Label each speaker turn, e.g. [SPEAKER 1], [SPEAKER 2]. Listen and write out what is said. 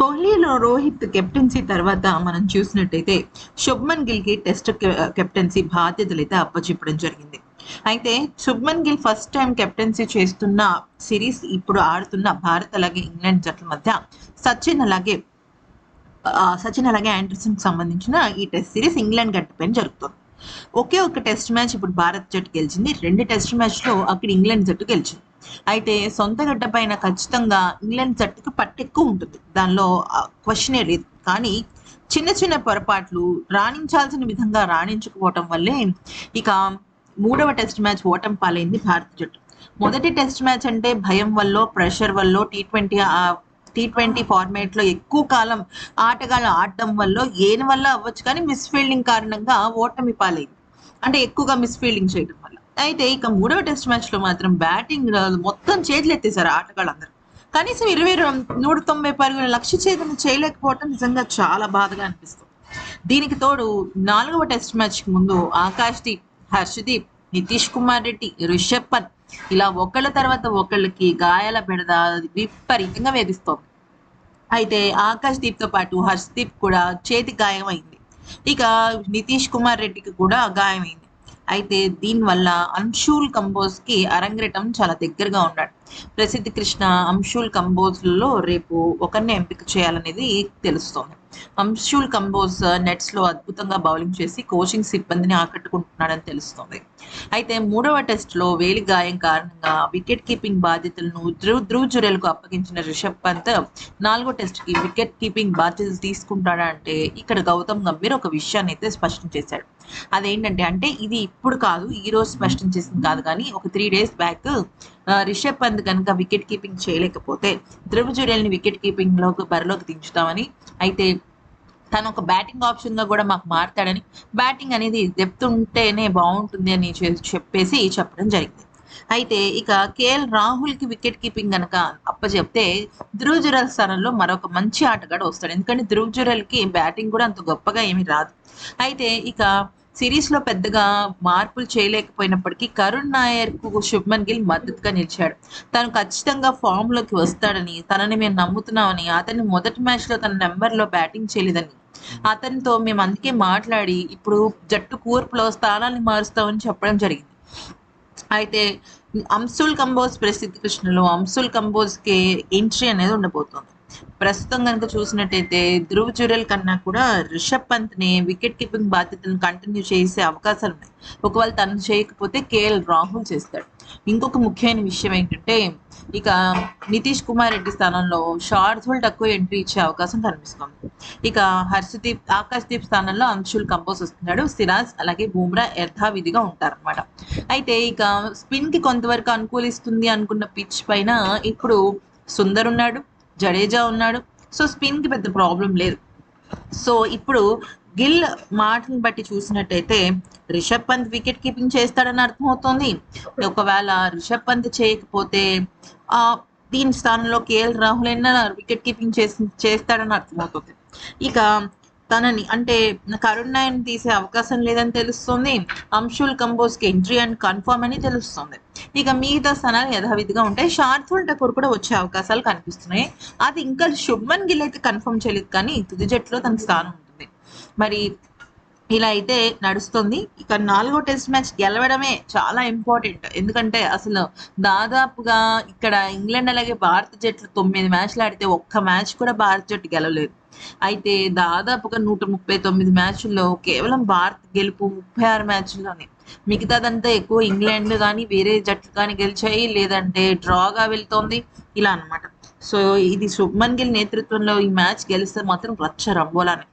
[SPEAKER 1] కోహ్లీలో Rohit captaincy తర్వాత మనం చూసినట్టయితే శుభ్మన్ గిల్కి టెస్ట్ కెప్టెన్సీ బాధ్యతలు అయితే అప్పచెప్పడం జరిగింది. అయితే Shubman Gill first time captaincy చేస్తున్న సిరీస్ ఇప్పుడు ఆడుతున్న భారత్ అలాగే ఇంగ్లాండ్ జట్ల మధ్య సచిన్ అలాగే సచిన్ అలాగే ఆండర్సన్ సంబంధించిన ఈ టెస్ట్ సిరీస్ ఇంగ్లాండ్ గడ్డపైన జరుగుతుంది. ఒకే ఒక టెస్ట్ మ్యాచ్ ఇప్పుడు భారత్ జట్టు గెలిచింది. రెండు టెస్ట్ మ్యాచ్లో అక్కడ ఇంగ్లాండ్ జట్టు గెలిచింది. అయితే సొంత గడ్డ పైన ఖచ్చితంగా ఇంగ్లాండ్ జట్టుకు పట్టెక్కువ ఉంటుంది. దానిలో క్వశ్చనే లేదు. కానీ చిన్న చిన్న పొరపాట్లు రాణించాల్సిన విధంగా రాణించకపోవటం వల్లే ఇక మూడవ టెస్ట్ మ్యాచ్ ఓటమి పాలైంది భారత జట్టు. మొదటి టెస్ట్ మ్యాచ్ అంటే భయం వల్ల ప్రెషర్ వల్ల టీ ట్వంటీ టీ ట్వంటీ ఫార్మేట్లో ఎక్కువ కాలం ఆటగాళ్ళు ఆడటం వల్ల ఏని వల్ల అవ్వచ్చు కానీ మిస్ ఫీల్డింగ్ కారణంగా ఓటమి పాలైంది. అంటే ఎక్కువగా మిస్ ఫీల్డింగ్ చేయడం వల్ల. అయితే ఇక మూడవ టెస్ట్ మ్యాచ్లో మాత్రం బ్యాటింగ్ మొత్తం చేతులు ఎత్తేసారు ఆటగాళ్ళందరూ. కనీసం ఇరవై నూట తొంభై పరుగుల లక్ష్య ఛేదన చేయలేకపోవడం నిజంగా చాలా బాధగా అనిపిస్తుంది. దీనికి తోడు నాలుగవ టెస్ట్ మ్యాచ్కి ముందు ఆకాష్ దీప్ హర్షదీప్ నితీష్ కుమార్ రెడ్డి రిషబ్ పంత్ ఇలా ఒకళ్ళ తర్వాత ఒకళ్ళకి గాయాల బెడద విపరీతంగా వేధిస్తోంది. అయితే ఆకాష్ దీప్తో పాటు హర్షదీప్ కూడా చేతి గాయం అయింది ఇక నితీష్ కుమార్ రెడ్డికి కూడా గాయమైంది. అయితే దీనివల్ల అంశూల్ కంబోజ్కి అరంగేటం చాలా దగ్గరగా ఉన్నాడు ప్రసిద్ధి కృష్ణ అంశూల్ కంబోజ్లలో రేపు ఒకరిని ఎంపిక చేయాలనేది తెలుస్తోంది. అంశూల్ కంబోజ్ నెట్స్లో అద్భుతంగా బౌలింగ్ చేసి కోచింగ్ సిబ్బందిని ఆకట్టుకుంటున్నాడని తెలుస్తోంది. అయితే మూడవ టెస్ట్లో వేలి గాయం కారణంగా వికెట్ కీపింగ్ బాధ్యతలను ధ్రువ్ ధ్రువ్ జురెల్కు అప్పగించిన రిషబ్ పంత్ నాలుగో టెస్ట్కి వికెట్ కీపింగ్ బాధ్యతలు తీసుకుంటాడా అంటే ఇక్కడ గౌతమ్ గంభీర్ ఒక విషయాన్ని అయితే స్పష్టం చేశాడు. అదేంటంటే అంటే ఇది ఇప్పుడు కాదు ఈ రోజు స్పష్టం చేసింది కాదు కానీ ఒక three days back Rishabh Pant కనుక వికెట్ కీపింగ్ చేయలేకపోతే ధ్రువ్ జుడేల్ని వికెట్ కీపింగ్లోకి బరిలోకి దించుతామని అయితే తను ఒక బ్యాటింగ్ ఆప్షన్గా కూడా మాకు మారుతాడని బ్యాటింగ్ అనేది చెప్తుంటేనే బాగుంటుంది అని చెప్పేసి చెప్పడం జరిగింది. అయితే ఇక కేఎల్ రాహుల్కి వికెట్ కీపింగ్ కనుక అప్పచెప్తే ధ్రువ్ జురల్ స్థానంలో మరొక మంచి ఆటగాడు వస్తాడు. ఎందుకంటే ధ్రువ్ జురెల్కి బ్యాటింగ్ కూడా అంత గొప్పగా ఏమీ రాదు. అయితే ఇక సిరీస్లో పెద్దగా మార్పులు చేయలేకపోయినప్పటికీ కరుణ్ నాయర్కు శుభ్మన్ గిల్ మద్దతుగా నిలిచాడు. తను ఖచ్చితంగా ఫామ్లోకి వస్తాడని తనని మేము నమ్ముతున్నామని అతన్ని మొదటి మ్యాచ్లో తన నెంబర్లో బ్యాటింగ్ చేయలేదని అతనితో మేము అందుకే మాట్లాడి ఇప్పుడు జట్టు కూర్పులో స్థానాన్ని మారుస్తామని చెప్పడం జరిగింది. అయితే అంశుల్ కంబోజ్ ప్రసిద్ధి కృష్ణలో అంశుల్ కంబోజ్కి ఎంట్రీ అనేది ఉండబోతుంది. ప్రస్తుతం కనుక చూసినట్టయితే ధ్రువ్ జురెల్ కన్నా కూడా రిషబ్ పంత్ని వికెట్ కీపింగ్ బాధ్యతలను కంటిన్యూ చేసే అవకాశాలు ఉన్నాయి ఒకవేళ తను చేయకపోతే కేఎల్ రాహుల్ చేస్తాడు. ఇంకొక ముఖ్యమైన విషయం ఏంటంటే ఇక నితీష్ కుమార్ రెడ్డి స్థానంలో షార్దుల్ తక్కువ ఎంట్రీ ఇచ్చే అవకాశం కనిపిస్తుంది ఇక హర్షదీప్ ఆకాశ్దీప్ స్థానంలో అంశుల్ కంపోజ్ వస్తున్నాడు సిరాజ్ అలాగే బూమ్రా యథావిధిగా ఉంటారన్నమాట. అయితే ఇక స్పిన్కి కొంతవరకు అనుకూలిస్తుంది అనుకున్న పిచ్ పైన ఇప్పుడు సుందర్ ఉన్నాడు. జడేజా ఉన్నాడు. సో స్పిన్కి పెద్ద ప్రాబ్లం లేదు. సో ఇప్పుడు గిల్ మాటను బట్టి చూసినట్టయితే రిషబ్ పంత్ వికెట్ కీపింగ్ చేస్తాడని అర్థమవుతోంది. ఒకవేళ రిషబ్ పంత్ చేయకపోతే ఆ దీని స్థానంలో కేఎల్ రాహుల్ అయినా వికెట్ కీపింగ్ చేసి చేస్తాడని అర్థమవుతుంది. ఇక తనని అంటే కరుణ్ నాయన్ తీసే అవకాశం లేదని తెలుస్తుంది. అంశుల్ కంబోస్కి ఎంట్రీ అండ్ కన్ఫర్మ్ అని తెలుస్తుంది. ఇక మిగతా స్థానాలు యథావిధిగా ఉంటాయి షార్దుల్ టకూర్ కూడా వచ్చే అవకాశాలు కనిపిస్తున్నాయి. అది ఇంకా శుభ్మన్ గిల్ అయితే కన్ఫర్మ్ చేయలేదు కానీ తుది జట్టులో తన స్థానం ఉంటుంది. మరి ఇలా అయితే నడుస్తుంది. ఇక నాలుగో టెస్ట్ మ్యాచ్ గెలవడమే చాలా ఇంపార్టెంట్. ఎందుకంటే అసలు దాదాపుగా ఇక్కడ ఇంగ్లాండ్ అలాగే భారత జట్లు తొమ్మిది మ్యాచ్లు ఆడితే ఒక్క మ్యాచ్ కూడా భారత జట్టు గెలవలేదు. అయితే దాదాపుగా నూట ముప్పై తొమ్మిది మ్యాచ్ల్లో కేవలం భారత్ గెలుపు ముప్పై ఆరు మ్యాచ్ల్లోనే. మిగతాదంతా ఎక్కువ ఇంగ్లాండ్ కానీ వేరే జట్లు కానీ గెలిచాయి లేదంటే డ్రాగా వెళ్తోంది ఇలా అన్నమాట. సో ఇది శుభ్మన్ గిల్ నేతృత్వంలో ఈ మ్యాచ్ గెలిస్తే మాత్రం రచ్చ రంబోలానే.